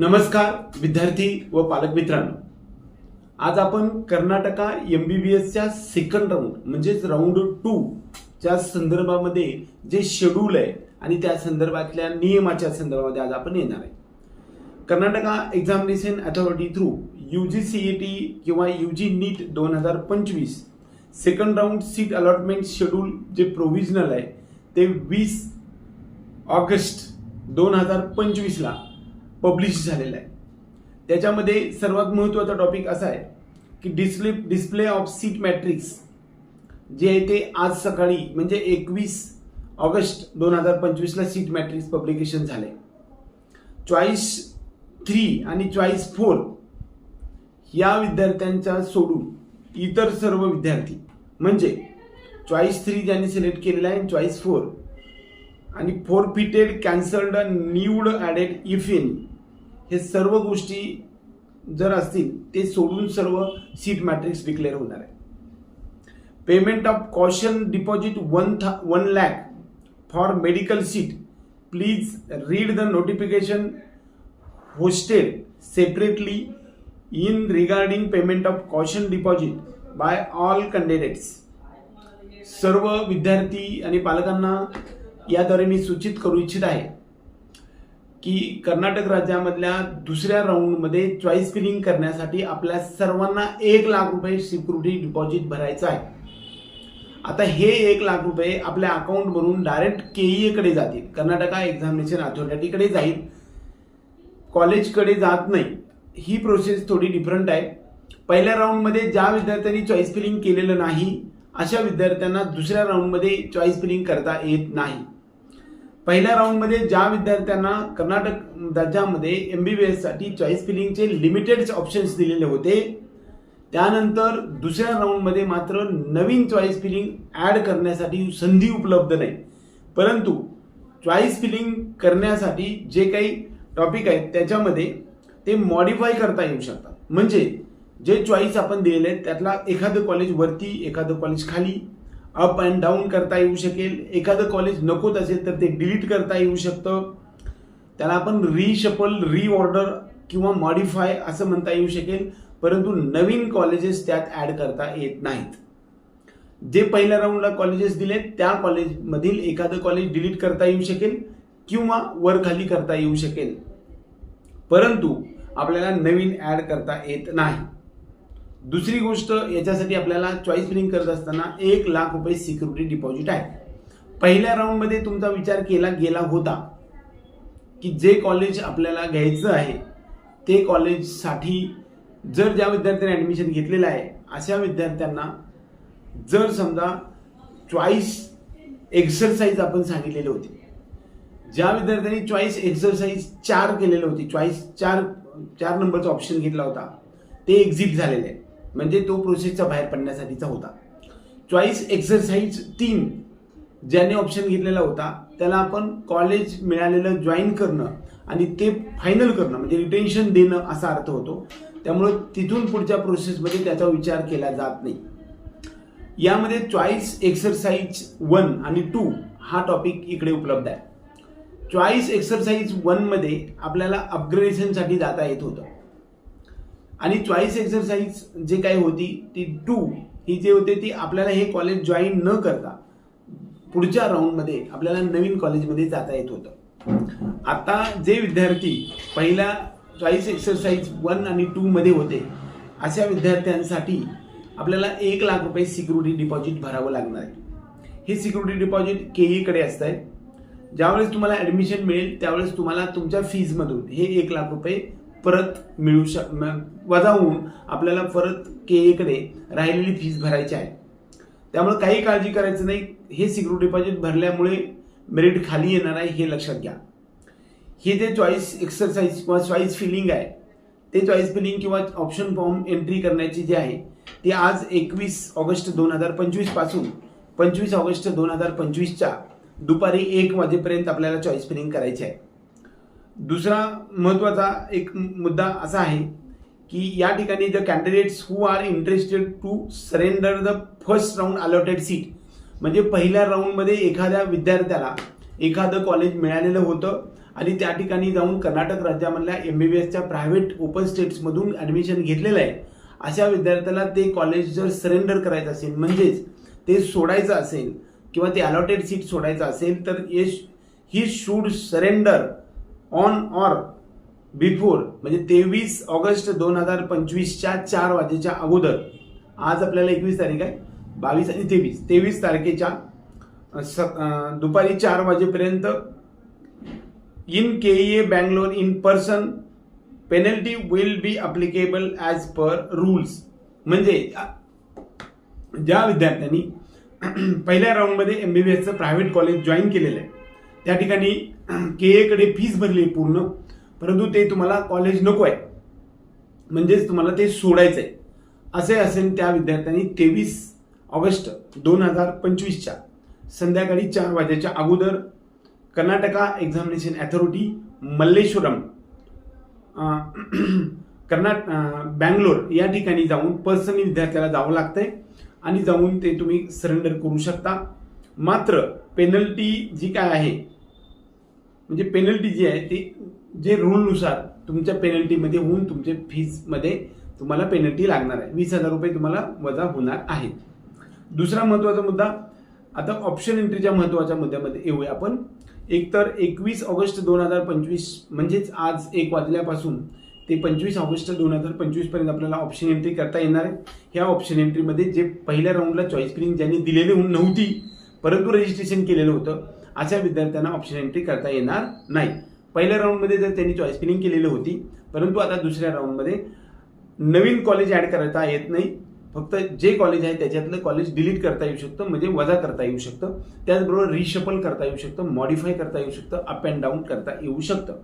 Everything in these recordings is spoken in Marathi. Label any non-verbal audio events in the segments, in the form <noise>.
नमस्कार विद्यार्थी व पालक मित्रांनो. आज आपण कर्नाटका एम बी बी एसच्या सेकंड राऊंड म्हणजेच राऊंड टू च्या संदर्भामध्ये जे शेड्यूल आहे आणि त्या संदर्भातल्या नियमाच्या संदर्भामध्ये आज आपण येणार आहे. Karnataka examination authority through U G C E T किंवा यू जी नीट दोन हजार पंचवीस second round seat allotment schedule जे प्रोव्हिजनल आहे ते वीस ऑगस्ट दोन हजार पंचवीसला पब्लिश झालेला आहे. त्याच्यामध्ये सर्वात महत्त्वाचा टॉपिक असा आहे की display display of seat matrix जे आहे ते आज सकाळी म्हणजे एकवीस ऑगस्ट दोन हजार पंचवीसला सीट मॅट्रिक्स पब्लिकेशन झाले. चॉईस थ्री आणि चॉईस फोर या विद्यार्थ्यांच्या सोडून इतर सर्व विद्यार्थी म्हणजे चॉईस थ्री ज्यांनी सिलेक्ट केलेला आहे चॉईस फोर आणि forfeited cancelled new added if any हे सर्व गोष्टी जर असतील ते सोडून सर्व सीट मॅट्रिक्स डिक्लेअर होणार आहे. Payment of caution deposit one था one lakh for medical seat please read the notification hosted separately in regarding payment of caution deposit by all candidates सर्व विद्यार्थी आणि पालकांना याद्वारे मी सूचित करू इच्छित आहे. की कर्नाटक राज्यामधल्या दुसऱ्या राऊंडमध्ये चॉईस फिलिंग करण्यासाठी आपल्या सर्वांना एक लाख रुपये सिक्युरिटी डिपॉझिट भरायचं आहे. आता हे एक लाख रुपये आपल्या अकाउंटवरून डायरेक्ट केईएकडे जातील. कर्नाटका एक्झामिनेशन अथॉरिटीकडे जाईल. कॉलेजकडे जात नाही. ही प्रोसेस थोडी डिफरंट आहे. पहिल्या राऊंडमध्ये ज्या विद्यार्थ्यांनी चॉईस फिलिंग केलेलं नाही अशा विद्यार्थ्यांना दुसऱ्या राऊंडमध्ये चॉईस फिलिंग करता येत नाही. पहिल्या राऊंडमध्ये ज्या विद्यार्थ्यांना कर्नाटक राज्यामध्ये एम बी बी एससाठी चॉईस फिलिंगचे लिमिटेड ऑप्शन्स दिलेले होते त्यानंतर दुसऱ्या राऊंडमध्ये मात्र नवीन चॉईस फिलिंग ॲड करण्यासाठी संधी उपलब्ध नाही. परंतु चॉईस फिलिंग करण्यासाठी जे काही टॉपिक आहेत त्याच्यामध्ये ते मॉडिफाय करता येऊ शकतात. म्हणजे जे चॉईस आपण दिलेले आहेत त्यातला एखादं कॉलेज वरती एखादं कॉलेज खाली अप अँड डाऊन करता येऊ शकेल. एखादं कॉलेज नकोत असेल तर ते डिलीट करता येऊ शकतं. त्याला आपण रिशफल रिऑर्डर किंवा मॉडिफाय असं म्हणता येऊ शकेल. परंतु नवीन कॉलेजेस त्यात ॲड करता येत नाहीत. जे पहिल्या राऊंडला कॉलेजेस दिलेत त्या कॉलेजमधील एखादं कॉलेज डिलीट करता येऊ शकेल किंवा वर खाली करता येऊ शकेल. परंतु आपल्याला नवीन ॲड करता येत नाही. दुसरी गोष्ट याच्यासाठी आपल्याला चॉईस फिलिंग करत असताना एक लाख रुपये सिक्युरिटी डिपॉझिट आहे. पहिल्या राऊंडमध्ये तुमचा विचार केला गेला होता की जे कॉलेज आपल्याला घ्यायचं आहे ते कॉलेजसाठी जर ज्या विद्यार्थ्यांनी ॲडमिशन घेतलेलं आहे अशा विद्यार्थ्यांना जर समजा चॉईस एक्सरसाइज आपण सांगितलेले होते ज्या विद्यार्थ्यांनी चॉईस एक्सरसाइज चार केलेले होते चॉईस चार चार नंबरचा ऑप्शन घेतला होता ते एक्झिट झालेले आहे म्हणजे तो प्रोसेसचा बाहेर पडण्यासाठीचा होता. चॉईस एक्सरसाइज तीन ज्याने ऑप्शन घेतलेला होता त्याला आपण कॉलेज मिळालेलं जॉईन करणं आणि ते फायनल करणं म्हणजे रिटेन्शन देणं असा अर्थ होतो. त्यामुळं तिथून पुढच्या प्रोसेसमध्ये त्याचा विचार केला जात नाही. यामध्ये चॉईस एक्सरसाइज वन आणि टू हा टॉपिक इकडे उपलब्ध आहे. चॉईस एक्सरसाइज वनमध्ये आपल्याला अपग्रेडेशनसाठी जाता येत होतं. आणि चॉईस एक्सरसाइज जे काही होती ती टू ही जे होते ती आपल्याला हे कॉलेज जॉईन न करता पुढच्या राऊंडमध्ये आपल्याला नवीन कॉलेजमध्ये जाता येत होतं. आता जे विद्यार्थी पहिला चॉईस एक्सरसाइज वन आणि टूमध्ये होते अशा विद्यार्थ्यांसाठी आपल्याला एक लाख रुपये सिक्युरिटी डिपॉझिट भरावं लागणार आहे. हे सिक्युरिटी डिपॉझिट केईकडे असतं आहे ज्यावेळेस तुम्हाला ॲडमिशन मिळेल त्यावेळेस तुम्हाला तुमच्या फीजमधून हे एक लाख रुपये परत मिळू शक म- वजा होऊन आपल्याला परत के एकडे राहिलेली फीज भरायची आहे. त्यामुळे काही काळजी करायचं नाही. हे सिक्युरिटी डिपॉझिट भरल्यामुळे मेरिट खाली येणार आहे हे लक्षात घ्या. हे जे चॉईस एक्सरसाइज किंवा चॉईस फिलिंग आहे ते चॉईस फिलिंग किंवा ऑप्शन फॉर्म एंट्री करण्याची जे आहे ते आज एकवीस ऑगस्ट दोन हजार पंचवीसपासून पंचवीस ऑगस्ट दोन हजार पंचवीसच्या दुपारी एक वाजेपर्यंत आपल्याला चॉईस फिलिंग करायची आहे. दुसरा महत्त्वाचा एक मुद्दा असा आहे की या ठिकाणी the candidates who are interested to surrender the first round allotted seat म्हणजे पहिल्या राऊंडमध्ये एखाद्या विद्यार्थ्याला एखादं कॉलेज मिळालेलं होतं आणि त्या ठिकाणी जाऊन कर्नाटक राज्यामधल्या एम बी बी एसच्या प्रायव्हेट ओपन स्टेट्समधून ॲडमिशन घेतलेलं आहे. अशा विद्यार्थ्याला ते कॉलेज जर सरेंडर करायचं असेल म्हणजेच ते सोडायचं असेल किंवा ते अलॉटेड सीट सोडायचं असेल तर ये he should surrender on or before म्हणजे तेवीस ऑगस्ट दोन हजार पंचवीसच्या चार वाजेच्या अगोदर. आज आपल्याला एकवीस तारीख आहे बावीस आणि तेवीस. तेवीस तारखेच्या स दुपारी चार वाजेपर्यंत in K A Bangalore in person penalty will be applicable as per rules म्हणजे ज्या विद्यार्थ्यांनी <clears throat> पहिल्या राऊंडमध्ये एम बी बी एसचं प्रायव्हेट कॉलेज जॉईन केलेलं आहे त्या ठिकाणी के एकडे फीज भरली आहे पूर्ण परंतु ते तुम्हाला कॉलेज नको आहे. म्हणजेच तुम्हाला ते सोडायचं आहे असे असेल त्या विद्यार्थ्यांनी तेवीस ऑगस्ट दोन हजार पंचवीसच्या संध्याकाळी चार वाजेच्या अगोदर कर्नाटका एक्झामिनेशन ॲथॉरिटी मल्लेश्वरम कर्नाट बँगलोर या ठिकाणी जाऊन पर्सनली विद्यार्थ्याला जावं लागतंय आणि जाऊन ते तुम्ही सरेंडर करू शकता. मात्र पेनल्टी जी काय आहे म्हणजे पेनल्टी जी आहे ती जे रूलनुसार तुमच्या पेनल्टीमध्ये होऊन तुमच्या फीजमध्ये तुम्हाला पेनल्टी लागणार आहे. वीस हजार रुपये तुम्हाला वजा होणार आहेत. दुसरा महत्त्वाचा मुद्दा आता ऑप्शन एंट्रीच्या महत्त्वाच्या मुद्द्यामध्ये येऊया आपण. एकतर एकवीस ऑगस्ट दोन हजार पंचवीस म्हणजेच आज एक वाजल्यापासून ते पंचवीस ऑगस्ट दोन हजार पंचवीसपर्यंत आपल्याला ऑप्शन एंट्री करता येणार आहे. ह्या ऑप्शन एंट्रीमध्ये जे पहिल्या राऊंडला चॉईस फिलिंग ज्यांनी दिलेली नव्हती परंतु रजिस्ट्रेशन केलेलं होतं अशा विद्यार्थ्यांना ऑप्शन एंट्री करता येणार नाही. पहिल्या राऊंडमध्ये जर त्यांनी चॉईस फिलिंग केलेली होती परंतु आता दुसऱ्या राऊंडमध्ये नवीन कॉलेज ॲड करता येत नाही. फक्त जे कॉलेज आहे त्याच्यातलं कॉलेज डिलीट करता येऊ शकतं म्हणजे वजा करता येऊ शकतं. त्याचबरोबर रिशफल करता येऊ शकतं मॉडिफाय करता येऊ शकतं अप अँड डाऊन करता येऊ शकतं.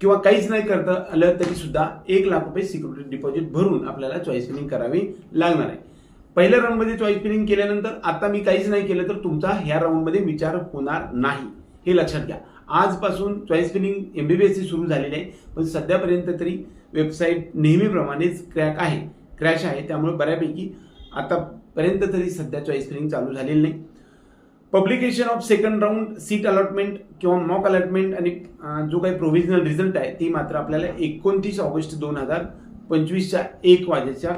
किंवा काहीच नाही करता आलं तरी सुद्धा एक लाख रुपये सिक्युरिटी डिपॉझिट भरून आपल्याला चॉईस फिलिंग करावी लागणार आहे. पहिल्या राऊंडमध्ये चॉईस फिलिंग केल्यानंतर आता मी काहीच नाही केलं तर तुमचा ह्या राऊंडमध्ये विचार होणार नाही. हे लक्षात घ्या. आजपासून चॉईस फिलिंग सी सुरू झालेली आहे. पण सध्यापर्यंत तरी वेबसाईट नेहमीप्रमाणेच क्रॅक आहे. क्रॅश आहे. त्यामुळे बऱ्यापैकी आतापर्यंत तरी सध्या चॉईस फिलिंग चालू झालेली नाही. Publication of second round seat allotment किंवा मॉक अलॉटमेंट आणि जो काही प्रोव्हिजनल रिझल्ट आहे ती मात्र आपल्याला एकोणतीस ऑगस्ट दोन हजार पंचवीसच्या एक वाजेच्या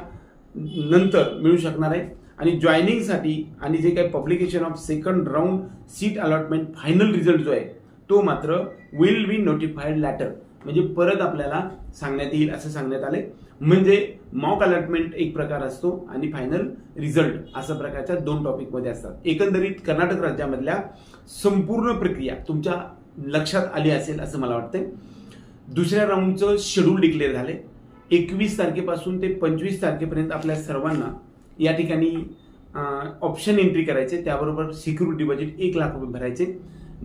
नंतर मिळू शकणार आहे. आणि जॉईनिंगसाठी आणि जे काही publication of second round seat allotment final result जो आहे तो मात्र विल बी नोटिफाईड लॅटर म्हणजे परत आपल्याला सांगण्यात येईल असं सांगण्यात आले म्हणजे मॉक अलॉटमेंट एक प्रकार असतो आणि फायनल रिझल्ट असं प्रकारच्या दोन टॉपिकमध्ये असतात. एकंदरीत कर्नाटक राज्यामधल्या संपूर्ण प्रक्रिया तुमच्या लक्षात आली असेल असं मला वाटतंय. दुसऱ्या राऊंडचं शेड्यूल डिक्लेअर झाले एकवीस तारखेपासून ते पंचवीस तारखेपर्यंत आपल्या सर्वांना या ठिकाणी ऑप्शन एंट्री करायचे. त्याबरोबर सिक्युरिटी बजेट एक लाख रुपये भरायचे.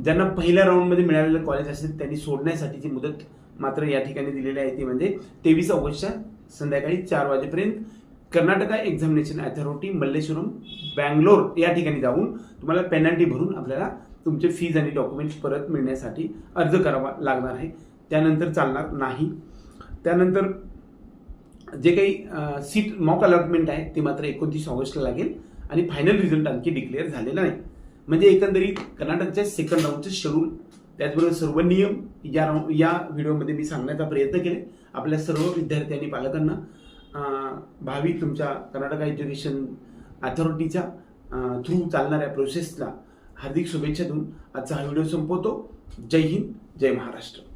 ज्यांना पहिल्या राऊंडमध्ये मिळालेलं कॉलेज असेल त्यांनी सोडण्यासाठीची मुदत मात्र या ठिकाणी दिलेली आहे ती म्हणजे तेवीस ऑगस्टच्या संध्याकाळी चार वाजेपर्यंत कर्नाटका एक्झामिनेशन अथॉरिटी मल्लेश्वरम बँगलोर या ठिकाणी जाऊन तुम्हाला पेनल्टी भरून आपल्याला तुमचे फीज आणि डॉक्युमेंट्स परत मिळण्यासाठी अर्ज करावा लागणार आहे. त्यानंतर चालणार नाही. त्यानंतर जे काही सीट मॉक अलॉटमेंट आहे ते मात्र एकोणतीस ऑगस्टला लागेल आणि फायनल रिझल्ट आणखी डिक्लेअर झालेला नाही. म्हणजे एकंदरीत कर्नाटकच्या सेकंड राऊंडचे शेड्यूल त्याचबरोबर सर्व नियम या राऊंड या व्हिडिओमध्ये मी सांगण्याचा प्रयत्न केले. आपल्या सर्व विद्यार्थी आणि पालकांना भावी तुमच्या कर्नाटक एज्युकेशन अथॉरिटीच्या थ्रू चालणाऱ्या प्रोसेसला हार्दिक शुभेच्छा देऊन आजचा हा व्हिडिओ संपवतो. जय हिंद जय महाराष्ट्र.